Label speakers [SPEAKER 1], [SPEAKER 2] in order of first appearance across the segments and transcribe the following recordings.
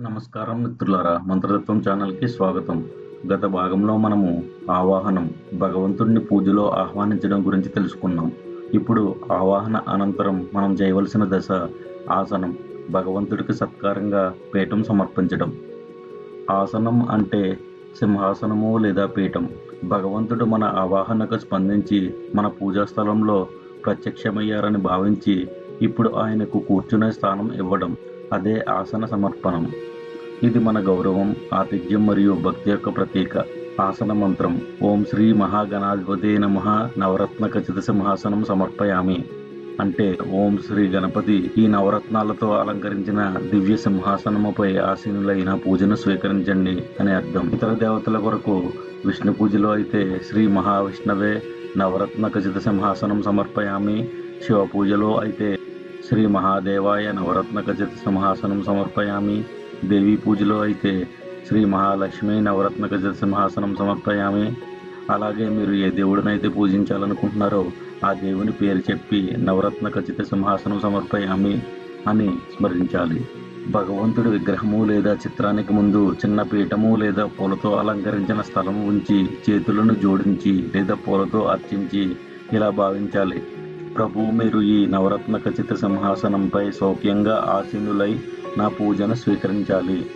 [SPEAKER 1] నమస్కారం మిత్రులారా మంత్రతత్వం ఛానల్కి స్వాగతం. గత భాగంలో మనము ఆవాహనం భగవంతుడిని పూజలో ఆహ్వానించడం గురించి తెలుసుకున్నాం. ఇప్పుడు ఆవాహన అనంతరం మనం చేయవలసిన దశ ఆసనం భగవంతుడికి సత్కారంగా పీఠం సమర్పించడం. ఆసనం అంటే సింహాసనము లేదా పీఠం. భగవంతుడు మన ఆవాహనకు స్పందించి మన పూజా స్థలంలో ప్రత్యక్షమయ్యారని భావించి ఇప్పుడు ఆయనకు కూర్చునే స్థానం ఇవ్వడం. అదే ఆసన సమర్పణం. ఇది మన గౌరవం ఆతిథ్యం మరియు భక్తి యొక్క ప్రతీక. ఆసన మంత్రం. ఓం శ్రీ మహాగణాధిపతే నమ. నవరత్న ఖచ్చిత సింహాసనం సమర్పయామి. అంటే ఓం శ్రీ గణపతి ఈ నవరత్నాలతో అలంకరించిన దివ్య సింహాసనముపై ఆసీనులైన పూజను స్వీకరించండి అని అర్థం. ఇతర దేవతల కొరకు విష్ణు పూజలో అయితే శ్రీ మహావిష్ణవే నవరత్న ఖచ్చిత సింహాసనం సమర్పయామి. శివ పూజలో అయితే శ్రీ మహాదేవాయ నవరత్న ఖచిత సింహాసనం సమర్పయామి. దేవీ పూజలో అయితే శ్రీ మహాలక్ష్మి నవరత్న ఖచిత సింహాసనం సమర్పయామి. అలాగే మీరు ఏ దేవుడినైతే పూజించాలనుకుంటున్నారో ఆ దేవుని పేరు చెప్పి నవరత్న ఖచ్చిత సింహాసనం సమర్పయామి అని స్మరించాలి. భగవంతుడి విగ్రహము లేదా చిత్రానికి ముందు చిన్న పీఠము లేదా పూలతో అలంకరించిన స్థలము ఉంచి చేతులను జోడించి లేదా పూలతో అర్చించి ఇలా భావించాలి. ప్రభు మీరు ఈ నవరత్న ఖచ్చిత సింహాసనంపై సౌఖ్యంగా ఆసీనులై నా పూజను స్వీకరించాలి.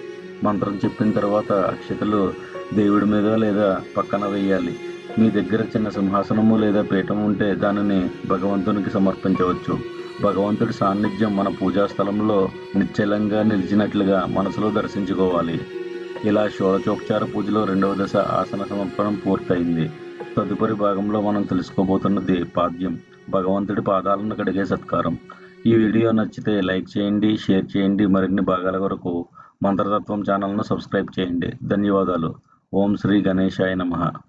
[SPEAKER 1] మంత్రం చెప్పిన తర్వాత అక్షతలు దేవుడి మీద లేదా పక్కన వేయాలి. మీ దగ్గర చిన్న సింహాసనము లేదా పీఠం ఉంటే దానిని భగవంతునికి సమర్పించవచ్చు. భగవంతుడి సాన్నిధ్యం మన పూజా స్థలంలో నిశ్చలంగా నిలిచినట్లుగా మనసులో దర్శించుకోవాలి. ఇలా షోడచోపచార పూజలో రెండవ దశ ఆసన సమర్పణం పూర్తయింది. తదుపరి భాగంలో మనం తెలుసుకోబోతున్నది పాద్యం. భగవంతుడి పాదాలను కడిగే సత్కారం. ఈ వీడియో నచ్చితే లైక్ చేయండి షేర్ చేయండి. మరిన్ని భాగాల కొరకు మంత్రతత్వం ఛానల్ను సబ్స్క్రైబ్ చేయండి. ధన్యవాదాలు. ఓం శ్రీ గణేశాయ నమః.